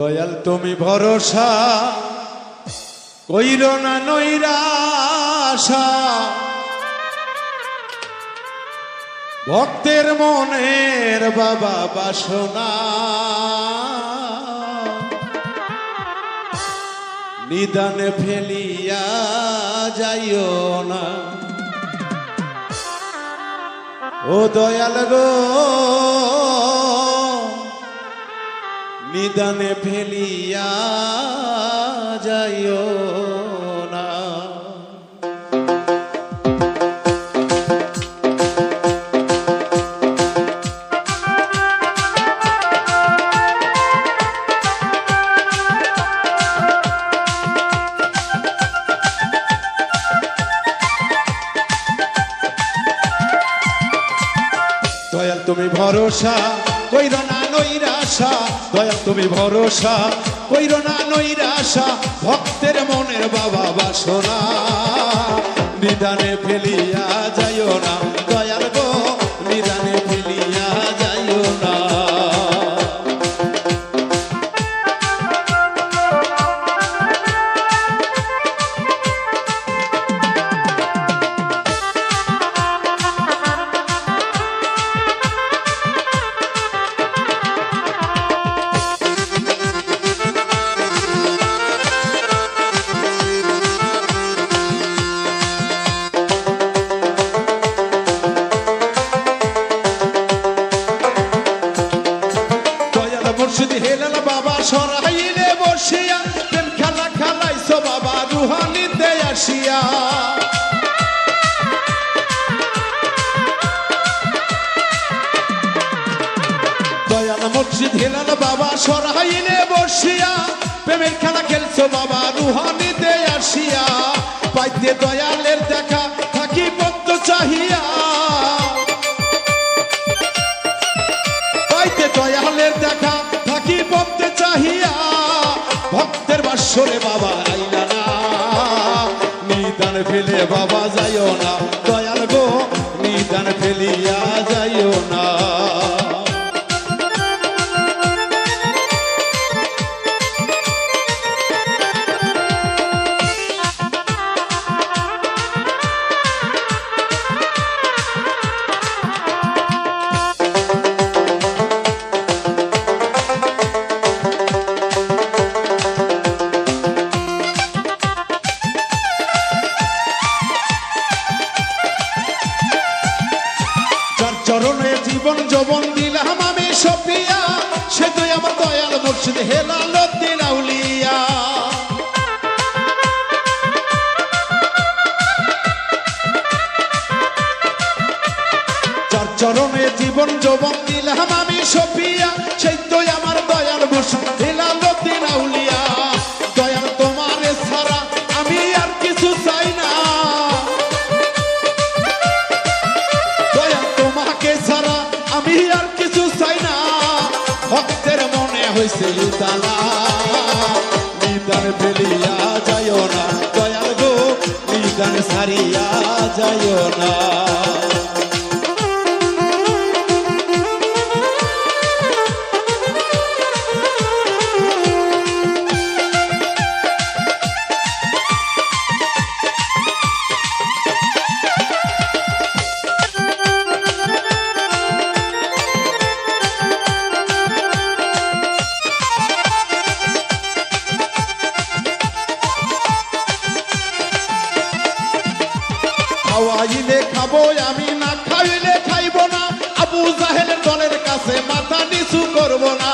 দয়াল, তুমি ভরসা। কইর না নৈরাশা। ভক্তের মনের বাবা বাসনা। নিদানে ফেলিয়া যাইও না। ও দয়াল গো নিদানে ফেলিয়া যাইও না। দয়াল তুমি ভরসা কইর না নৈরাশা দয়া তুমি ভরসা, কইর না নৈরাশা, ভক্তের মনের বাবা বাসনা। নিদানে ফেলিয়া যাইও না মুর্শিদ হেলাল বাবা, সরাইলে বসিয়া, প্রেম খেলা খেলাইছো বাবা, রুহানিতে হেলাল বাবা, সরাইলে বসিয়া, প্রেমের খেলা খেলছো বাবা, রুহানিতে আসিয়া। পাইতে দয়ালের দেখা, থাকি পদ্ম চাহিয়া। বাসরে বাবা, আইলা না। নিদান ফেলে বাবা, যাইও না। দয়াল গো, নিদান ফেলিয়া যাইও না। মুর্শিদ হেলাল দিন আউলিয়া। যার চরণে জীবন যৌবন দিলাম আমি সফিয়া সেই হয়েছে তালা নিদান ফেলিয়া যাইও না দয়াল গো নিদান সারিয়া যাইও না। খাওয়াইলে খাব, আমি না খাইলে খাইব না। আবু জাহেলের দলের কাছে মাথা নিচু করব না।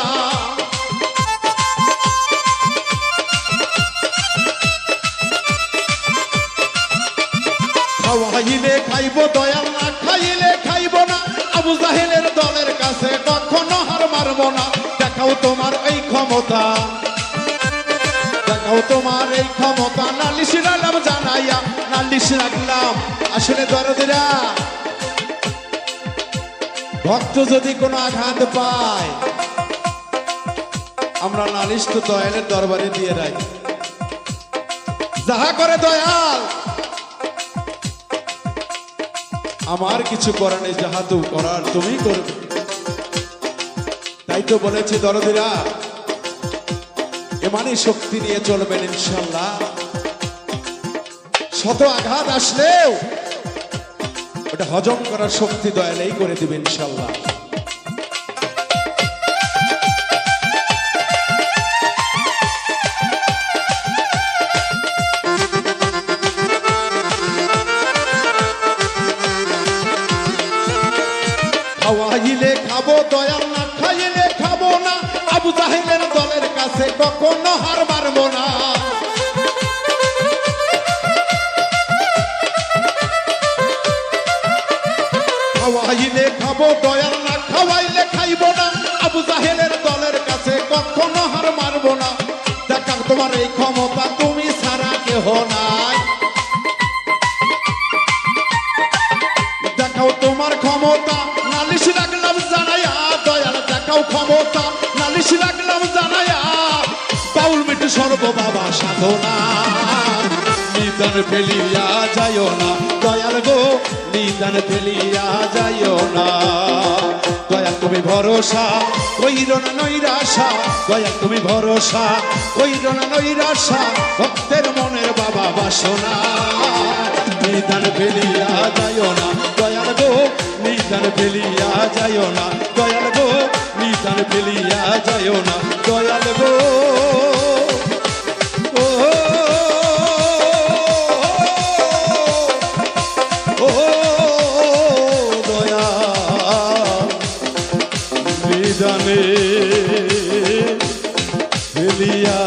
খাওয়াইলে খাইব দয়াল না খাইলে খাইব না। আবু জাহেলের দলের কাছে কখনো হার মারব না। দেখাও তোমার এই ক্ষমতা। দেখাও তোমার এই ক্ষমতা। নালিশ রাখলাম, জানাইয়া নালিশ রাখলাম। আসলে দরদিরা, ভক্ত যদি কোনো আঘাত পায়, আমরা নালিশ তো দয়ালের দরবারে দিয়ে রাখি যাহা করে দয়াল, আমার কিছু করার নেই, যাহা তো করার তুমি করবে। তাই তো বলেছে দরদিরা এমানি শক্তি নিয়ে চলবেন ইনশাল্লাহ শত আঘাত আসলেও ওটা হজম করার শক্তি দয়ালেই করে দিবে ইনশাল্লাহ খাব, দয়াল না খাইলে খাব না। আবু জাহেলের দলের কাছে কখনো হার মারবো না। খাওয়াইলে খাব, দয়াল না খাওয়াইলে খাইবো না। আবু জাহেলের দলের কাছে কখনো হার মারবো না। দেখার তোমার এই ক্ষমতা তুমি সারা কেহ নাই সর্ব বাবা সাধনা। নিদান ফেলিয়া যাইও না, দয়াল গো, নিদান ফেলিয়া যাইও না। দয়াল তুমি ভরসা কইর না নৈরাশা। দয়াল তুমি ভরসা কইর না নৈরাশা, ভক্তের মনের বাবা বাসনা। নিদান ফেলিয়া যাইও না, দয়াল গো, নিদান ফেলিয়া যাইও না। দয়াল গো, নিদান ফেলিয়া যাইও না। নিদানে ফেলিয়া